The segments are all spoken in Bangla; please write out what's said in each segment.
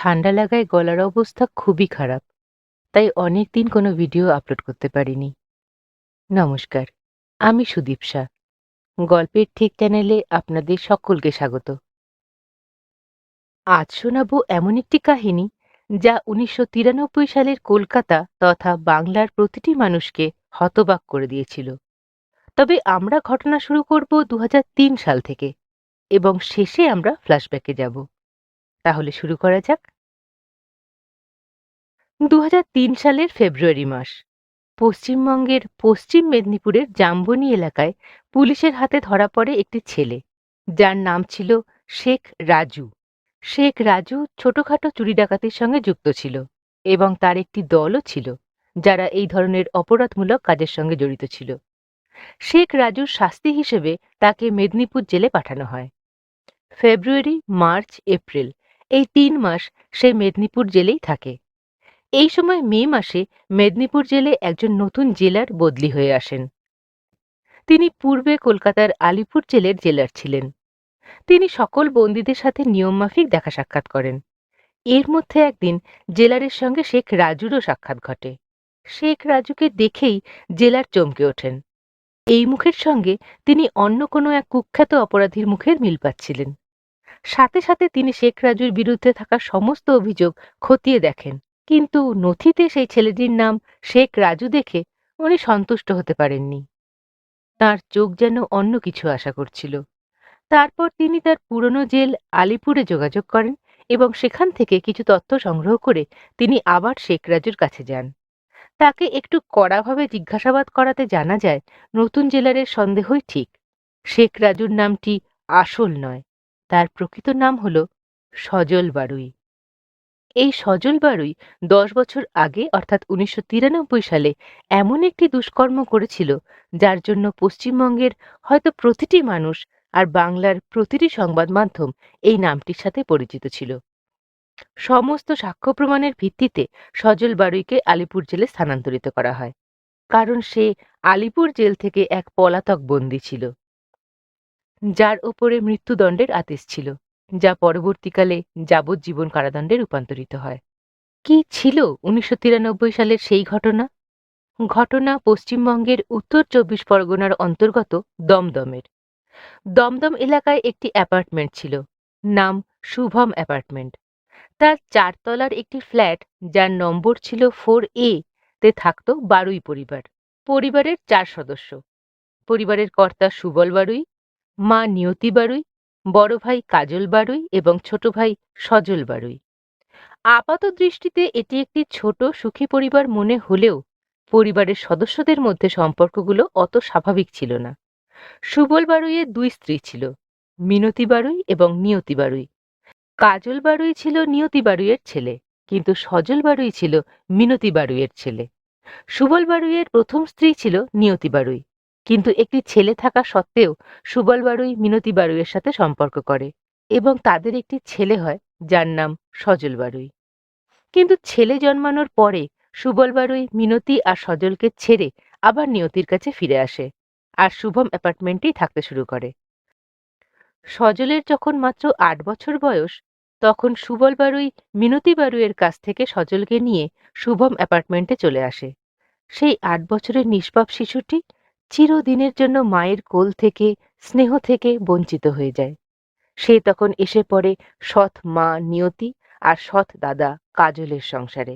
ঠান্ডা লাগায় গলার অবস্থা খুবই খারাপ, তাই অনেক দিন কোনো ভিডিও আপলোড করতে পারিনি। নমস্কার, আমি সুদীপসা গল্পের ঠিক চ্যানেলে আপনাদের সকলকে স্বাগত। আজ শোনাবো এমন একটি কাহিনী যা উনিশশো তিরানব্বই সালের কলকাতা তথা বাংলার প্রতিটি মানুষকে হতবাক করে দিয়েছিল। তবে আমরা ঘটনা শুরু করব দু হাজার তিন সাল থেকে এবং শেষে আমরা ফ্ল্যাশব্যাকে যাব। তাহলে শুরু করা যাক। দু হাজার তিন সালের ফেব্রুয়ারি মাস। পশ্চিমবঙ্গের পশ্চিম মেদিনীপুরের জাম্বনি এলাকায় পুলিশের হাতে ধরা পড়ে একটি ছেলে। যার নাম ছিল শেখ রাজু। শেখ রাজু ছোটখাটো চুরি ডাকাতির সঙ্গে যুক্ত ছিল এবং তার একটি দলও ছিল, যারা এই ধরনের অপরাধমূলক কাজের সঙ্গে জড়িত ছিল। শেখ রাজুর শাস্তি হিসেবে তাকে মেদিনীপুর জেলে পাঠানো হয়। ফেব্রুয়ারি, মার্চ, এপ্রিল এই তিন মাস সে মেদিনীপুর জেলেই থাকে। এই সময় মে মাসে মেদিনীপুর জেলে একজন নতুন জেলার বদলি হয়ে আসেন। তিনি পূর্বে কলকাতার আলিপুর জেলের জেলার ছিলেন। তিনি সকল বন্দীদের সাথে নিয়মমাফিক দেখা সাক্ষাৎ করেন। এর মধ্যে একদিন জেলারের সঙ্গে শেখ রাজুরও সাক্ষাৎ ঘটে। শেখ রাজুকে দেখেই জেলার চমকে ওঠেন। এই মুখের সঙ্গে তিনি অন্য কোনো এক কুখ্যাত অপরাধীর মুখের মিল পাচ্ছিলেন। সাথে সাথে তিনি শেখ রাজুর বিরুদ্ধে থাকা সমস্ত অভিযোগ খতিয়ে দেখেন। কিন্তু নথিতে সেই ছেলেটির নাম শেখ রাজু দেখে উনি সন্তুষ্ট হতে পারেননি। তার চোখ যেন অন্য কিছু আশা করছিল। তারপর তিনি তার পুরনো জেল আলিপুরে যোগাযোগ করেন এবং সেখান থেকে কিছু তথ্য সংগ্রহ করে তিনি আবার শেখ রাজুর কাছে যান। তাকে একটু কড়াভাবে জিজ্ঞাসাবাদ করাতে জানা যায়, নতুন জেলারের সন্দেহই ঠিক। শেখ রাজুর নামটি আসল নয়। তার প্রকৃত নাম হল সজল বারুই। এই সজল বারুই দশ বছর আগে, অর্থাৎ উনিশশো তিরানব্বই সালে, এমন একটি দুষ্কর্ম করেছিল, যার জন্য পশ্চিমবঙ্গের হয়তো প্রতিটি মানুষ আর বাংলার প্রতিটি সংবাদ মাধ্যম এই নামটির সাথে পরিচিত ছিল। সমস্ত সাক্ষ্য প্রমাণের ভিত্তিতে সজল বারুইকে আলিপুর জেলে স্থানান্তরিত করা হয়, কারণ সে আলিপুর জেল থেকে এক পলাতক বন্দী ছিল। যার ওপরে মৃত্যুদণ্ডের আদেশ ছিল, যা পরবর্তীকালে যাবজ্জীবন কারাদণ্ডে রূপান্তরিত হয়। কি ছিল উনিশশো তিরানব্বই সালের সেই ঘটনা? ঘটনা পশ্চিমবঙ্গের উত্তর চব্বিশ পরগনার অন্তর্গত দমদমের। দমদম এলাকায় একটি অ্যাপার্টমেন্ট ছিল, নাম শুভম অ্যাপার্টমেন্ট। তার চারতলার একটি ফ্ল্যাট, যার নম্বর ছিল ফোর এ, তে থাকত বারুই পরিবার, পরিবারের চার সদস্য। পরিবারের কর্তা সুবল বারুই মা নিয়তি বারুই, বড় ভাই কাজল বারুই এবং ছোট ভাই সজল বারুই। আপাত দৃষ্টিতে এটি একটি ছোট সুখী পরিবার মনে হলেও পরিবারের সদস্যদের মধ্যে সম্পর্কগুলো অত স্বাভাবিক ছিল না। সুবল বারুইয়ের দুই স্ত্রী ছিল, মিনতি বারুই এবং নিয়তি বারুই। কাজল বারুই ছিল নিয়তি বারুইয়ের ছেলে, কিন্তু সজল বারুই ছিল মিনতি বারুইয়ের ছেলে। সুবল বারুইয়ের প্রথম স্ত্রী ছিল নিয়তি বারুই। কিন্তু একটি ছেলে থাকা সত্ত্বেও সুবল বারুই মিনতি বারুইয়ের সাথে সম্পর্ক করে এবং তাদের একটি ছেলে হয়, যার নাম সজল বারুই। কিন্তু ছেলে জন্মানোর পরে সুবল বারুই মিনতি আর সজলকে ছেড়ে আবার নিয়তির কাছে ফিরে আসে আর শুভম অ্যাপার্টমেন্টেই থাকতে শুরু করে। সজলের যখন মাত্র আট বছর বয়স, তখন সুবল বারুই মিনতি বারুইয়ের কাছ থেকে সজলকে নিয়ে শুভম অ্যাপার্টমেন্টে চলে আসে। সেই আট বছরের নিষ্পাপ শিশুটি চিরদিনের জন্য মায়ের কোল থেকে, স্নেহ থেকে বঞ্চিত হয়ে যায়। সে তখন এসে পড়ে সৎ মা নিয়তি আর সৎ দাদা কাজলের সংসারে।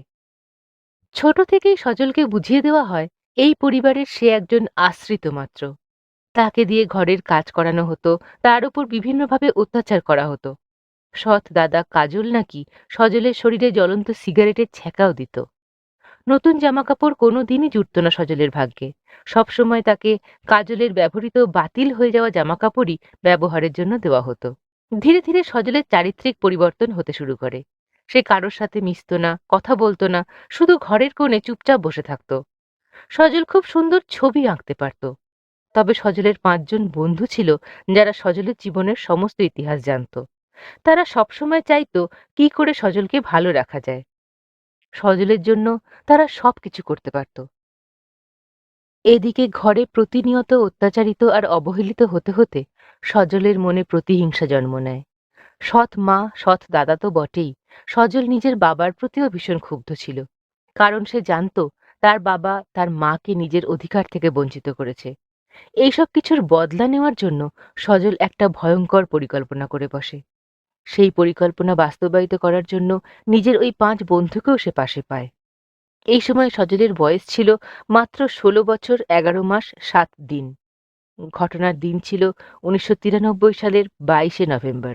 ছোট থেকেই সজলকে বুঝিয়ে দেওয়া হয়, এই পরিবারের সে একজন আশ্রিত মাত্র। তাকে দিয়ে ঘরের কাজ করানো হতো, তার উপর বিভিন্নভাবে অত্যাচার করা হতো। সৎ দাদা কাজল নাকি সজলের শরীরে জ্বলন্ত সিগারেটের ছ্যাঁকাও দিত। নতুন জামাকাপড় কোনো দিনই জুটত না সজলের ভাগ্যে। সবসময় তাকে কাজলের ব্যবহৃত বাতিল হয়ে যাওয়া জামাকাপড়ই ব্যবহারের জন্য দেওয়া হতো। ধীরে ধীরে সজলের চারিত্রিক পরিবর্তন হতে শুরু করে। সে কারোর সাথে মিশত না, কথা বলতো না, শুধু ঘরের কোণে চুপচাপ বসে থাকত। সজল খুব সুন্দর ছবি আঁকতে পারত। তবে সজলের পাঁচজন বন্ধু ছিল যারা সজলের জীবনের সমস্ত ইতিহাস জানত। তারা সবসময় চাইতো কি করে সজলকে ভালো রাখা যায়। সজলের জন্য তারা সবকিছু করতে পারত। এদিকে ঘরে প্রতিনিয়ত অত্যাচারিত আর অবহেলিত হতে হতে সজলের মনে প্রতিহিংসা জন্ম নেয়। সৎ মা, সৎ দাদা তো বটেই, সজল নিজের বাবার প্রতিও ভীষণ ক্ষুব্ধ ছিল, কারণ সে জানত তার বাবা তার মাকে নিজের অধিকার থেকে বঞ্চিত করেছে। এইসব কিছুর বদলা নেওয়ার জন্য সজল একটা ভয়ঙ্কর পরিকল্পনা করে বসে। সেই পরিকল্পনা বাস্তবায়িত করার জন্য নিজের ওই পাঁচ বন্ধুকেও সে পাশে পায়। এই সময় সজলের বয়স ছিল মাত্র ষোলো বছর এগারো মাস সাত দিন। ঘটনার দিন ছিল উনিশশো তিরানব্বই সালের বাইশে নভেম্বর।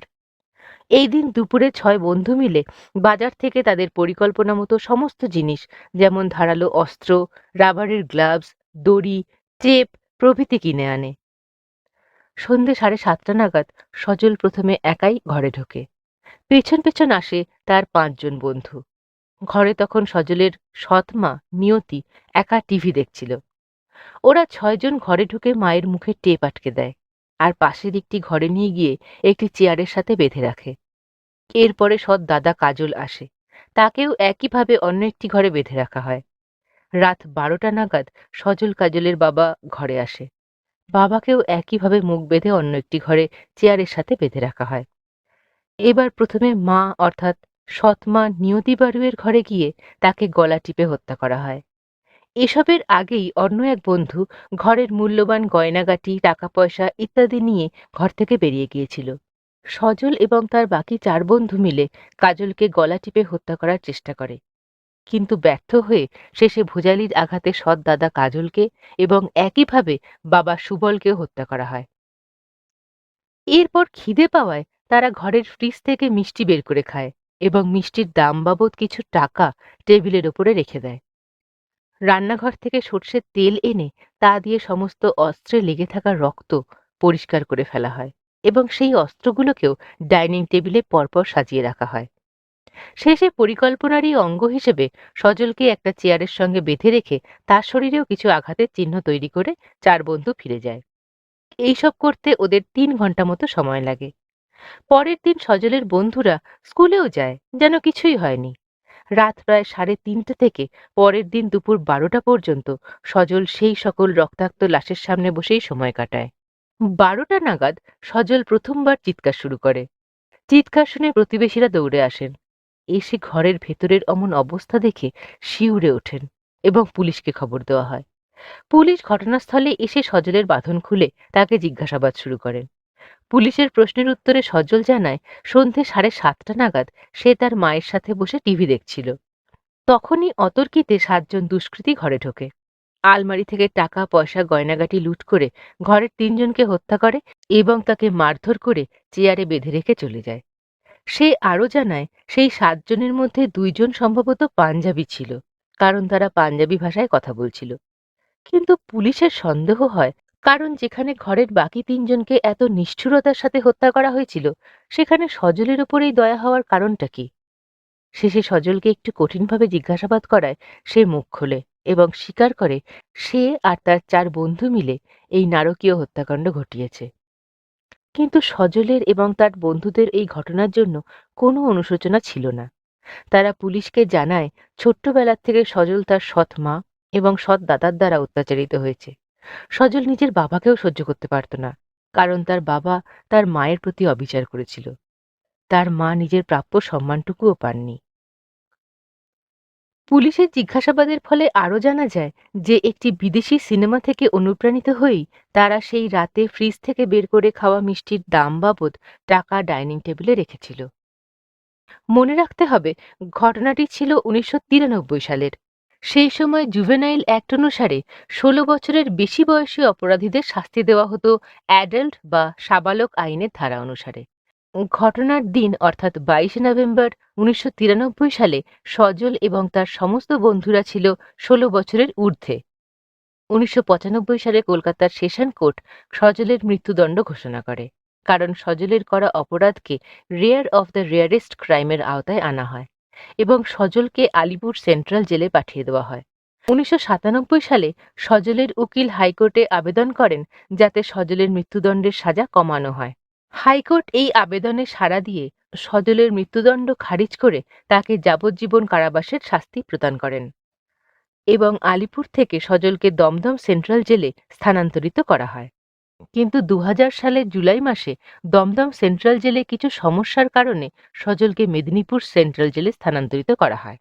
এই দিন দুপুরে ছয় বন্ধু মিলে বাজার থেকে তাদের পরিকল্পনা মতো সমস্ত জিনিস যেমন ধারালো অস্ত্র, রাবারের গ্লাভস, দড়ি টেপ প্রভৃতি কিনে আনে। সন্ধে সাড়ে সাতটা নাগাদ সজল প্রথমে একাই ঘরে ঢোকে। পেছন পেছন আসে তার পাঁচজন বন্ধু। ঘরে তখন সজলের সৎ মা নিয়তি একা টিভি দেখছিল। ওরা ছয়জন ঘরে ঢুকে মায়ের মুখে টেপ আটকে দেয় আর পাশের একটি ঘরে নিয়ে গিয়ে একটি চেয়ারের সাথে বেঁধে রাখে। এরপরে সৎ দাদা কাজল আসে। তাকেও একইভাবে অন্য একটি ঘরে বেঁধে রাখা হয়। রাত বারোটা নাগাদ সজল কাজলের বাবা ঘরে আসে। বাবাকেও একইভাবে মুখ বেঁধে অন্য একটি ঘরে চেয়ারের সাথে বেঁধে রাখা হয়। এবার প্রথমে মা অর্থাৎ সৎ মা নিয়তি বাড়ুয়ের ঘরে গিয়ে তাকে গলা টিপে হত্যা করা হয়। এসবের আগেই অন্য এক বন্ধু ঘরের মূল্যবান গয়নাগাটি টাকা পয়সা ইত্যাদি নিয়ে ঘর থেকে বেরিয়ে গিয়েছিল। সজল এবং তার বাকি চার বন্ধু মিলে কাজলকে গলা টিপে হত্যা করার চেষ্টা করে। কিন্তু ব্যর্থ হয়ে শেষে ভুজালির আঘাতে সৎ দাদা কাজলকে এবং একইভাবে বাবা সুবলকেও হত্যা করা হয়। এরপর খিদে পাওয়ায় তারা ঘরের ফ্রিজ থেকে মিষ্টি বের করে খায় এবং মিষ্টির দাম বাবদ কিছু টাকা টেবিলের ওপরে রেখে দেয়। রান্নাঘর থেকে সর্ষের তেল এনে তা দিয়ে সমস্ত অস্ত্রে লেগে থাকা রক্ত পরিষ্কার করে ফেলা হয় এবং সেই অস্ত্রগুলোকেও ডাইনিং টেবিলে পরপর সাজিয়ে রাখা হয়। শেষে পরিকল্পনারই অঙ্গ হিসেবে সজলকে একটা চেয়ারের সঙ্গে বেঁধে রেখে তার শরীরেও কিছু আঘাতের চিহ্ন তৈরি করে চার বন্ধু ফিরে যায়। এইসব করতে ওদের তিন ঘণ্টা মতো সময় লাগে। পরের দিন সজলের বন্ধুরা স্কুলেও যায়, যেন কিছুই হয়নি। রাত প্রায় সাড়ে তিনটে থেকে পরের দিন দুপুর বারোটা পর্যন্ত সজল সেই সকল রক্তাক্ত লাশের সামনে বসেই সময় কাটায়। বারোটা নাগাদ সজল প্রথমবার চিৎকার শুরু করে। চিৎকার শুনে প্রতিবেশীরা দৌড়ে আসেন। এসে ঘরের ভেতরের অমন অবস্থা দেখে শিউরে ওঠেন এবং পুলিশকে খবর দেওয়া হয়। পুলিশ ঘটনাস্থলে এসে সজলের বাঁধন খুলে তাকে জিজ্ঞাসাবাদ শুরু করেন পুলিশের প্রশ্নের উত্তরে সজল জানায়, সন্ধে সাড়ে সাতটা নাগাদ সে তার মায়ের সাথে বসে টিভি দেখছিল। তখনই অতর্কিতে সাতজন দুষ্কৃতী ঘরে ঢোকে। আলমারি থেকে টাকা, পয়সা, গয়নাগাটি লুট করে ঘরের তিনজনকে হত্যা করে এবং তাকে মারধর করে চেয়ারে বেঁধে রেখে চলে যায়। সে আরও জানায়, সেই সাতজনের মধ্যে দুইজন সম্ভবত পাঞ্জাবি ছিল, কারণ তারা পাঞ্জাবি ভাষায় কথা বলছিল। কিন্তু পুলিশের সন্দেহ হয়, কারণ যেখানে ঘরের বাকি তিনজনকে এত নিষ্ঠুরতার সাথে হত্যা করা হয়েছিল, সেখানে সজলের ওপরেই দয়া হওয়ার কারণটা কি? শেষে সজলকে একটু কঠিনভাবে জিজ্ঞাসাবাদ করায়, সে মুখ খোলে এবং স্বীকার করে, সে আর তার চার বন্ধু মিলে এই নারকীয় হত্যাকাণ্ড ঘটিয়েছে। কিন্তু সজলের এবং তার বন্ধুদের এই ঘটনার জন্য কোনো অনুশোচনা ছিল না। তারা পুলিশকে জানায় ছোট্টবেলার থেকে সজল তার সৎ মা এবং সৎ দাদার দ্বারা অত্যাচারিত হয়েছে। সজল নিজের বাবাকেও সহ্য করতে পারত না, কারণ তার বাবা তার মায়ের প্রতি অবিচার করেছিল। তার মা নিজের প্রাপ্য সম্মানটুকুও পাননি। পুলিশের জিজ্ঞাসাবাদের ফলে আরও জানা যায় যে একটি বিদেশি সিনেমা থেকে অনুপ্রাণিত হয়েই তারা সেই রাতে ফ্রিজ থেকে বের করে খাওয়া মিষ্টির দাম বাবদ টাকা ডাইনিং টেবিলে রেখেছিল। মনে রাখতে হবে, ঘটনাটি ছিল উনিশশো তিরানব্বই সালের। সেই সময় জুভেনাইল অ্যাক্ট অনুসারে ষোলো বছরের বেশি বয়সী অপরাধীদের শাস্তি দেওয়া হতো অ্যাডাল্ট বা সাবালক আইনের ধারা অনুসারে। ঘটনার দিন, অর্থাৎ বাইশে নভেম্বর উনিশশো তিরানব্বই সালে সজল এবং তার সমস্ত বন্ধুরা ছিল ষোলো বছরের ঊর্ধ্বে। উনিশশো পঁচানব্বই সালে কলকাতার সেশন কোর্ট সজলের মৃত্যুদণ্ড ঘোষণা করে, কারণ সজলের করা অপরাধকে রেয়ার অফ দ্য রেয়ারেস্ট ক্রাইমের আওতায় আনা হয় এবং সজলকে আলিপুর সেন্ট্রাল জেলে পাঠিয়ে দেওয়া হয়। উনিশশো সাতানব্বই সালে সজলের উকিল হাইকোর্টে আবেদন করেন যাতে সজলের মৃত্যুদণ্ডের সাজা কমানো হয়। হাইকোর্ট এই আবেদনে সাড়া দিয়ে সজলের মৃত্যুদণ্ড খারিজ করে তাকে যাবজ্জীবন কারাবাসের শাস্তি প্রদান করেন এবং আলিপুর থেকে সজলকে দমদম সেন্ট্রাল জেলে স্থানান্তরিত করা হয়। কিন্তু দু হাজার সালের জুলাই মাসে দমদম সেন্ট্রাল জেলে কিছু সমস্যার কারণে সজলকে মেদিনীপুর সেন্ট্রাল জেলে স্থানান্তরিত করা হয়।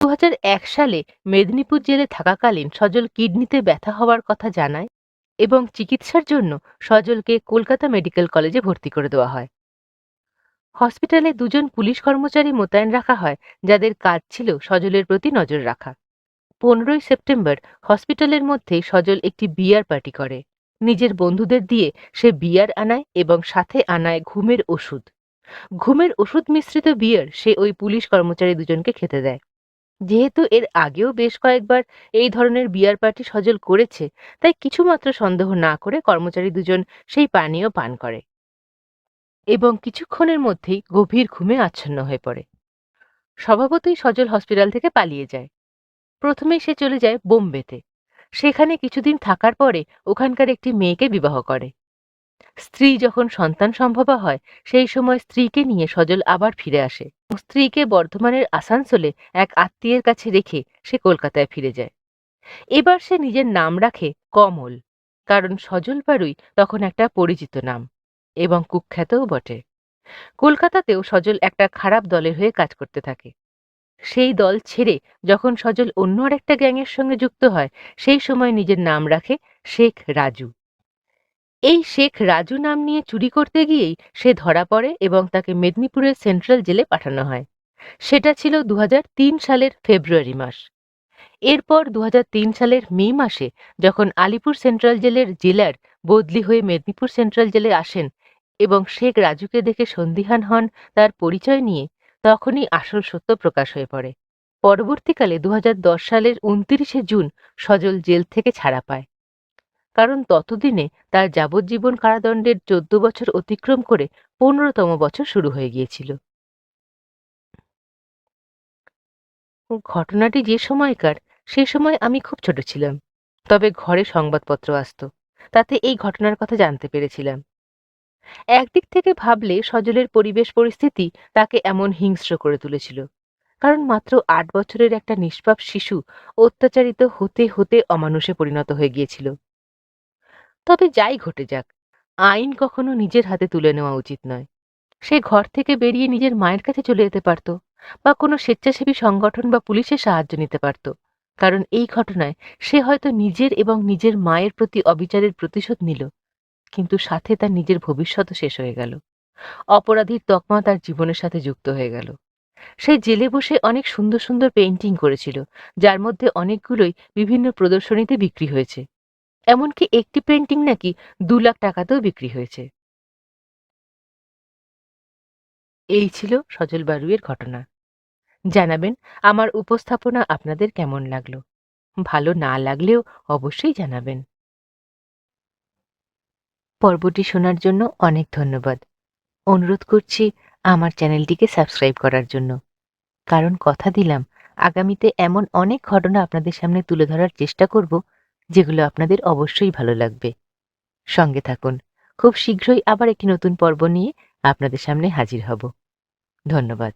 দু হাজার এক সালে মেদিনীপুর জেলে থাকাকালীন সজল কিডনিতে ব্যথা হওয়ার কথা জানায়। এবং চিকিৎসার জন্য সজলকে কলকাতা মেডিকেল কলেজে ভর্তি করে দেওয়া হয়। হসপিটালে দুজন পুলিশ কর্মচারী মোতায়েন রাখা হয়, যাদের কাজ ছিল সজলের প্রতি নজর রাখা। পনেরোই সেপ্টেম্বর হসপিটালের মধ্যেই সজল একটি বিয়ার পার্টি করে। নিজের বন্ধুদের দিয়ে সে বিয়ার আনায় এবং সাথে আনায় ঘুমের ওষুধ। ঘুমের ওষুধ মিশ্রিত বিয়ার সে ওই পুলিশ কর্মচারী দুজনকে খেতে দেয়। যেহেতু এর আগেও বেশ কয়েকবার এই ধরনের বিয়ার পার্টি সজল করেছে, তাই কিছুমাত্র সন্দেহ না করে কর্মচারী দুজন সেই পানীয় পান করে এবং কিছুক্ষণের মধ্যেই গভীর ঘুমে আচ্ছন্ন হয়ে পড়ে। স্বভাবতই সজল হসপিটাল থেকে পালিয়ে যায়। প্রথমে সে চলে যায় বোম্বেতে। সেখানে কিছুদিন থাকার পরে ওখানকার একটি মেয়েকে বিবাহ করে। স্ত্রী যখন সন্তান সম্ভবা হয়, সেই সময় স্ত্রীকে নিয়ে সজল আবার ফিরে আসে। স্ত্রীকে বর্ধমানের আসানসোলে এক আত্মীয়ের কাছে রেখে সে কলকাতায় ফিরে যায়। এবার সে নিজের নাম রাখে কমল, কারণ সজল বারুই তখন একটা পরিচিত নাম এবং কুখ্যাতও বটে। কলকাতাতেও সজল একটা খারাপ দলের হয়ে কাজ করতে থাকে। সেই দল ছেড়ে যখন সজল অন্য আরেকটা গ্যাংয়ের সঙ্গে যুক্ত হয়, সেই সময় নিজের নাম রাখে শেখ রাজু। এই শেখ রাজু নাম নিয়ে চুরি করতে গিয়েই সে ধরা পড়ে এবং তাকে মেদিনীপুরের সেন্ট্রাল জেলে পাঠানো হয়। সেটা ছিল দু হাজার তিন সালের ফেব্রুয়ারি মাস। এরপর দু হাজার তিন সালের মে মাসে যখন আলিপুর সেন্ট্রাল জেলের জেলার বদলি হয়ে মেদিনীপুর সেন্ট্রাল জেলে আসেন এবং শেখ রাজুকে দেখে সন্দিহান হন তার পরিচয় নিয়ে, তখনই আসল সত্য প্রকাশ হয়ে পড়ে। পরবর্তীকালে দু হাজার দশ সালের উনতিরিশে জুন সজল জেল থেকে ছাড়া পায়। কারণ ততদিনে তার যাবজ্জীবন কারাদণ্ডের চোদ্দ বছর অতিক্রম করে পনেরোতম বছর শুরু হয়ে গিয়েছিল। ঘটনাটি যে সময়কার, সে সময় আমি খুব ছোট ছিলাম, তবে ঘরে সংবাদপত্র আসতো, তাতে এই ঘটনার কথা জানতে পেরেছিলাম। একদিক থেকে ভাবলে সজলের পরিবেশ পরিস্থিতি তাকে এমন হিংস্র করে তুলেছিল, কারণ মাত্র আট বছরের একটা নিষ্পাপ শিশু অত্যাচারিত হতে হতে অমানুষে পরিণত হয়ে গিয়েছিল। তবে যাই ঘটে যাক, আইন কখনো নিজের হাতে তুলে নেওয়া উচিত নয়। সে ঘর থেকে বেরিয়ে নিজের মায়ের কাছে চলে যেতে পারত বা কোনো স্বেচ্ছাসেবী সংগঠন বা পুলিশের সাহায্য নিতে পারত, কারণ এই ঘটনায় সে হয়তো নিজের এবং নিজের মায়ের প্রতি অবিচারের প্রতিশোধ নিল, কিন্তু সাথে তার নিজের ভবিষ্যৎও শেষ হয়ে গেল। অপরাধীর তকমা তার জীবনের সাথে যুক্ত হয়ে গেল। সে জেলে বসে অনেক সুন্দর সুন্দর পেইন্টিং করেছিল, যার মধ্যে অনেকগুলোই বিভিন্ন প্রদর্শনীতে বিক্রি হয়েছে। এমনকি একটি পেন্টিং নাকি দু লাখ টাকাতেও বিক্রি হয়েছে। এই ছিল সজল বারুয়ের ঘটনা। জানাবেন আমার উপস্থাপনা আপনাদের কেমন লাগল। ভালো না লাগলেও অবশ্যই জানাবেন। পর্বটি শোনার জন্য অনেক ধন্যবাদ। অনুরোধ করছি আমার চ্যানেলটিকে সাবস্ক্রাইব করার জন্য। কারণ কথা দিলাম, আগামীতে এমন অনেক ঘটনা আপনাদের সামনে তুলে ধরার চেষ্টা করব যেগুলো আপনাদের অবশ্যই ভালো লাগবে। সঙ্গে থাকুন। খুব শীঘ্রই আবার একটি নতুন পর্ব নিয়ে আপনাদের সামনে হাজির হব। ধন্যবাদ।